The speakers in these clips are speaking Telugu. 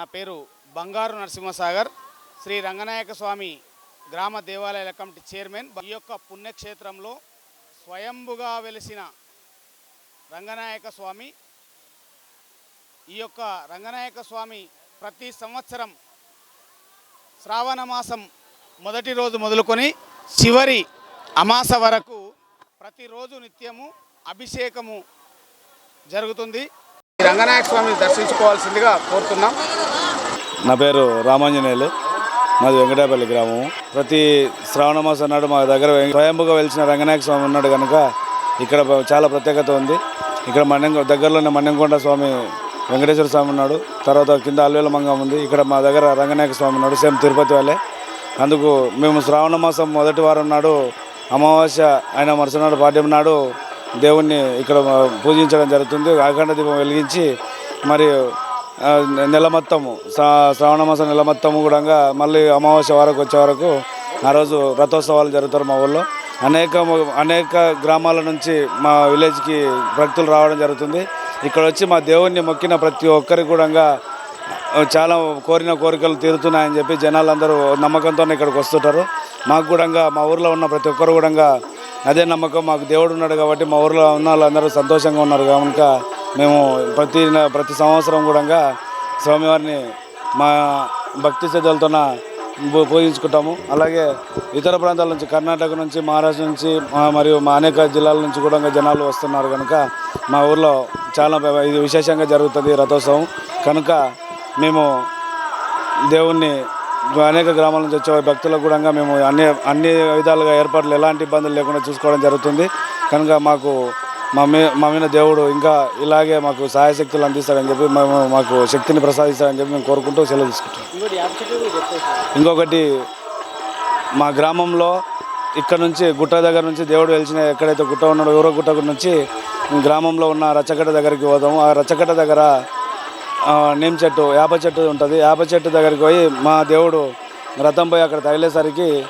నా పేరు బంగారు నరసింహసాగర్. శ్రీ రంగనాయక స్వామి గ్రామ దేవాలయాల కమిటీ చైర్మన్. ఈ యొక్క పుణ్యక్షేత్రంలో స్వయంభుగా వెలిసిన రంగనాయక స్వామి ఈ యొక్క రంగనాయక స్వామి ప్రతి సంవత్సరం శ్రావణ మాసం మొదటి రోజు మొదలుకొని చివరి అమాస వరకు ప్రతిరోజు నిత్యము అభిషేకము జరుగుతుంది. రంగనాయక స్వామిని దర్శించుకోవాల్సిందిగా కోరుతున్నాం. నా పేరు రామాంజనేయులు. మాది వెంకటాపల్లి గ్రామం. ప్రతి శ్రావణ మాసం నాడు మా దగ్గర స్వయంభుగా వెలిసిన రంగనాయక స్వామి ఉన్నాడు కనుక ఇక్కడ చాలా ప్రత్యేకత ఉంది. ఇక్కడ మన్నెంగ దగ్గరలోనే మన్నెంకొండ స్వామి వెంకటేశ్వర స్వామి ఉన్నాడు. తర్వాత కింద అల్వేల మంగం ఉంది. ఇక్కడ మా దగ్గర రంగనాయక స్వామి ఉన్నాడు సేమ్ తిరుపతి వాళ్ళే. అందుకు మేము శ్రావణ మాసం మొదటి వారం నాడు అమావాస్య ఆయన మరుసనాడు పాడ్యం నాడు దేవుణ్ణి ఇక్కడ పూజించడం జరుగుతుంది. అఖండ దీపం వెలిగించి మరియు నెల మొత్తము శ్రా- శ్రావణ మాసం నెల మొత్తము కూడా మళ్ళీ అమావాస్య వరకు వచ్చే వరకు ఆ రోజు రథోత్సవాలు జరుగుతారు మా ఊళ్ళో. అనేక అనేక గ్రామాల నుంచి మా విలేజ్కి భక్తులు రావడం జరుగుతుంది. ఇక్కడ వచ్చి మా దేవుణ్ణి మొక్కిన ప్రతి ఒక్కరికి కూడా చాలా కోరిన కోరికలు తీరుతున్నాయని చెప్పి జనాలందరూ నమ్మకంతో ఇక్కడికి వస్తుంటారు. మాకు కూడా మా ఊర్లో ఉన్న ప్రతి ఒక్కరు కూడా అదే నమ్మకం మాకు దేవుడు ఉన్నాడు కాబట్టి మా ఊర్లో ఉన్న వాళ్ళందరూ సంతోషంగా ఉన్నారు. కనుక మేము ప్రతి ప్రతి సంవత్సరం కూడా స్వామివారిని మా భక్తి శ్రద్ధలతోన పూ- పూజించుకుంటాము. అలాగే ఇతర ప్రాంతాల నుంచి కర్ణాటక నుంచి మహారాష్ట్ర నుంచి మరియు మా అనేక జిల్లాల నుంచి కూడా జనాలు వస్తున్నారు. కనుక మా ఊర్లో చాలా ఇది విశేషంగా జరుగుతుంది రథోత్సవం. కనుక మేము దేవుణ్ణి అనేక గ్రామాల నుంచి వచ్చే భక్తులకు కూడా మేము అన్ని అన్ని విధాలుగా ఏర్పాట్లు ఎలాంటి ఇబ్బందులు లేకుండా చూసుకోవడం జరుగుతుంది. కనుక మాకు మా మీ మా మీద దేవుడు ఇంకా ఇలాగే మాకు సహాయ శక్తులు అందిస్తాడని చెప్పి మేము మాకు శక్తిని ప్రసాదిస్తాడని చెప్పి మేము కోరుకుంటూ సెలవు తీసుకుంటాం ఇంకొకటి మా గ్రామంలో ఇక్కడ నుంచి గుట్ట దగ్గర నుంచి దేవుడు వెలిసిన ఎక్కడైతే గుట్ట ఉన్నాడో ఎవరో గుట్ట నుంచి గ్రామంలో ఉన్న రచ్చగడ్డ దగ్గరికి పోతాము ఆ రచ్చగడ్డ దగ్గర నీమ్ చెట్టు వేప చెట్టు ఉంటుంది. వేప చెట్టు దగ్గరికి పోయి మా దేవుడు రథం పోయి అక్కడ తగిలేసరికి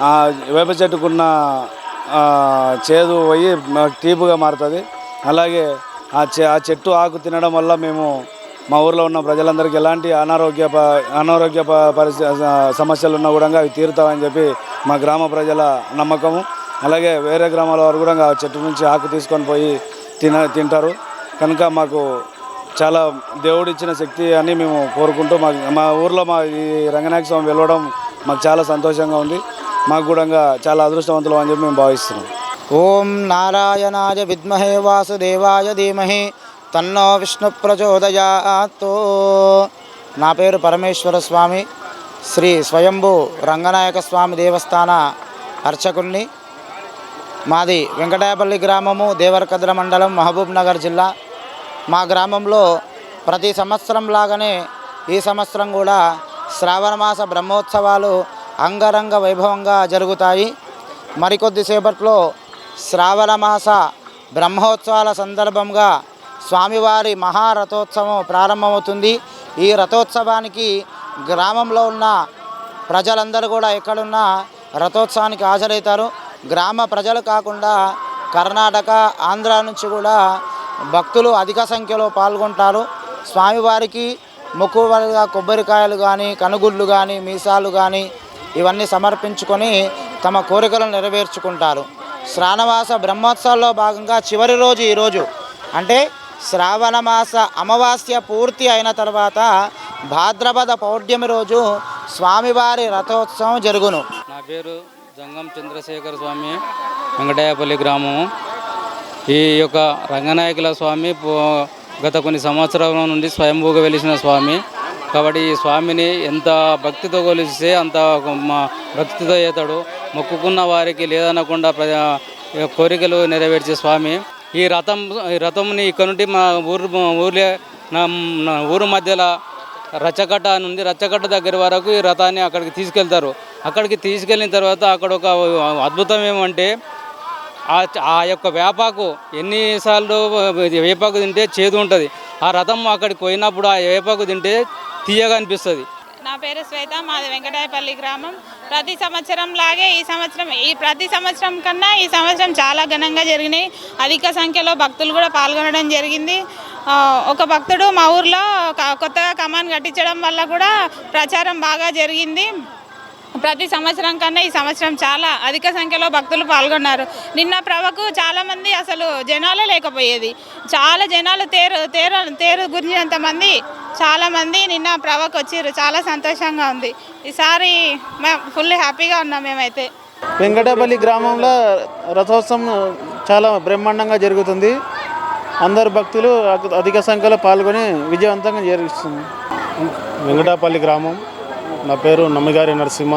ఆ వేప చెట్టుకున్న చేదు పోయి మాకు తీపుగా మారుతుంది. అలాగే ఆ చె ఆ చెట్టు ఆకు తినడం వల్ల మేము మా ఊర్లో ఉన్న ప్రజలందరికీ ఎలాంటి అనారోగ్య ప- అనారోగ్య ప- పరిస్థితి సమస్యలు ఉన్నా కూడా అవి తీరుతామని చెప్పి మా గ్రామ ప్రజల నమ్మకము. అలాగే వేరే గ్రామాల వారు కూడా ఆ చెట్టు నుంచి ఆకు తీసుకొని పోయి తిన తింటారు. కనుక మాకు చాలా దేవుడిచ్చిన శక్తి అని మేము కోరుకుంటూ మా మా ఊర్లో మా ఈ రంగనాయక స్వామి వెళ్ళడం మాకు చాలా సంతోషంగా ఉంది. మాకు కూడా చాలా అదృష్టవంతులు అని చెప్పి మేము భావిస్తున్నాం. ఓం నారాయణాయ విద్మహే వాసుదేవాయ ధీమహి తన్నో విష్ణు ప్రచోదయాతో. నా పేరు పరమేశ్వర స్వామి. శ్రీ స్వయంభూ రంగనాయక స్వామి దేవస్థాన అర్చకుల్ని మాది వెంకటాయపల్లి గ్రామము దేవరకద్ర మండలం మహబూబ్ నగర్ జిల్లా. మా గ్రామంలో ప్రతి సంవత్సరం లాగానే ఈ సంవత్సరం కూడా శ్రావణమాస బ్రహ్మోత్సవాలు అంగరంగ వైభవంగా జరుగుతాయి. మరికొద్దిసేపట్లో శ్రావణమాస బ్రహ్మోత్సవాల సందర్భంగా స్వామివారి మహారథోత్సవం ప్రారంభమవుతుంది. ఈ రథోత్సవానికి గ్రామంలో ఉన్న ప్రజలందరూ కూడా ఎక్కడున్నా రథోత్సవానికి హాజరవుతారు. గ్రామ ప్రజలు కాకుండా కర్ణాటక ఆంధ్ర నుంచి కూడా భక్తులు అధిక సంఖ్యలో పాల్గొంటారు. స్వామివారికి మొక్కువలుగా కొబ్బరికాయలు కానీ కనుగుళ్ళు కానీ మీసాలు కానీ ఇవన్నీ సమర్పించుకొని తమ కోరికలను నెరవేర్చుకుంటారు. శ్రావణమాస బ్రహ్మోత్సవాల్లో భాగంగా చివరి రోజు ఈరోజు అంటే శ్రావణమాస అమావాస్య పూర్తి అయిన తర్వాత భాద్రపద పౌర్ణమి రోజు స్వామివారి రథోత్సవం జరుగును. నా పేరు జంగం చంద్రశేఖర స్వామి వెంకటాయపల్లి గ్రామము. ఈ యొక్క రంగనాయకుల స్వామి పో- గత కొన్ని సంవత్సరాల నుండి స్వయంభూగా వెలిసిన స్వామి. కాబట్టి ఈ స్వామిని ఎంత భక్తితో కొలిస్తే అంత భక్తితో చేతాడు మొక్కుకున్న వారికి లేదనకుండా కోరికలు నెరవేర్చే స్వామి. ఈ రథం ఈ రథంని ఇక్కడ నుండి మా ఊరు ఊర్లే నా ఊరు మధ్యలో రచ్చకట్ట నుండి ఉంది రచ్చకట్ట దగ్గర వరకు ఈ రథాన్ని అక్కడికి తీసుకెళ్తారు. అక్కడికి తీసుకెళ్ళిన తర్వాత అక్కడ ఒక అద్భుతం ఏమంటే ఆ ఆ యొక్క వేపాకు ఎన్నిసార్లు వేపాకు తింటే చేదు ఉంటుంది. ఆ రథం అక్కడికి పోయినప్పుడు ఆ వేపాకు తింటే తీయగా అనిపిస్తుంది. నా పేరు శ్వేత మాది వెంకటాయపల్లి గ్రామం. ప్రతి సంవత్సరం లాగే ఈ సంవత్సరం ఈ ప్రతి సంవత్సరం కన్నా ఈ సంవత్సరం చాలా ఘనంగా జరిగినాయి. అధిక సంఖ్యలో భక్తులు కూడా పాల్గొనడం జరిగింది. ఒక భక్తుడు మా ఊర్లో కొత్తగా కమాన్ కట్టించడం వల్ల కూడా ప్రచారం బాగా జరిగింది. ప్రతి సంవత్సరం కన్నా ఈ సంవత్సరం చాలా అధిక సంఖ్యలో భక్తులు పాల్గొన్నారు. నిన్న ప్రభకు చాలామంది అసలు జనాలే లేకపోయేది. చాలా జనాలు తేరు తేరు తేరు గురించినంత మంది చాలామంది నిన్న ప్రభకు వచ్చారు. చాలా సంతోషంగా ఉంది. ఈసారి మేము ఫుల్ హ్యాపీగా ఉన్నాం మేమైతే. వెంకటాపల్లి గ్రామంలో రథోత్సవం చాలా బ్రహ్మాండంగా జరుగుతుంది. అందరు భక్తులు అధ- అధిక సంఖ్యలో పాల్గొని విజయవంతంగా జరిగిస్తుంది. వెంకటాపల్లి గ్రామం. నా పేరు నమ్మిగారి నరసింహ.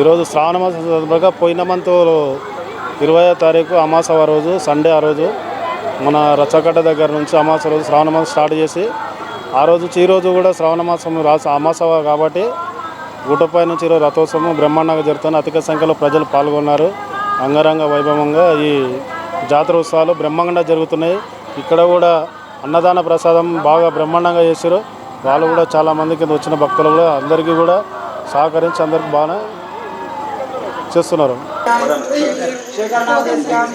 ఈరోజు శ్రావణ మాసం సందర్భంగా పోయిన మంత్ ఇరవై తారీఖు అమాస రోజు సండే ఆ రోజు మన రచ్చగడ్డ దగ్గర నుంచి అమాస రోజు శ్రావణ మాసం స్టార్ట్ చేసి ఆ రోజు నుంచి ఈ రోజు కూడా శ్రావణ మాసం రాస అమాసవ కాబట్టి గుట్టపై నుంచి ఈరోజు రథోత్సవం బ్రహ్మాండంగా జరుగుతుంది. అధిక సంఖ్యలో ప్రజలు పాల్గొన్నారు. అంగరంగ వైభవంగా ఈ జాతర ఉత్సవాలు బ్రహ్మాండంగా జరుగుతున్నాయి. ఇక్కడ కూడా అన్నదాన ప్రసాదం బాగా బ్రహ్మాండంగా చేశారు వాళ్ళు కూడా చాలా మంది కింద వచ్చిన భక్తులు కూడా అందరికీ కూడా సహకరించి అందరికి బాగా చేస్తున్నారు. శేఖరణావదేశ్యాం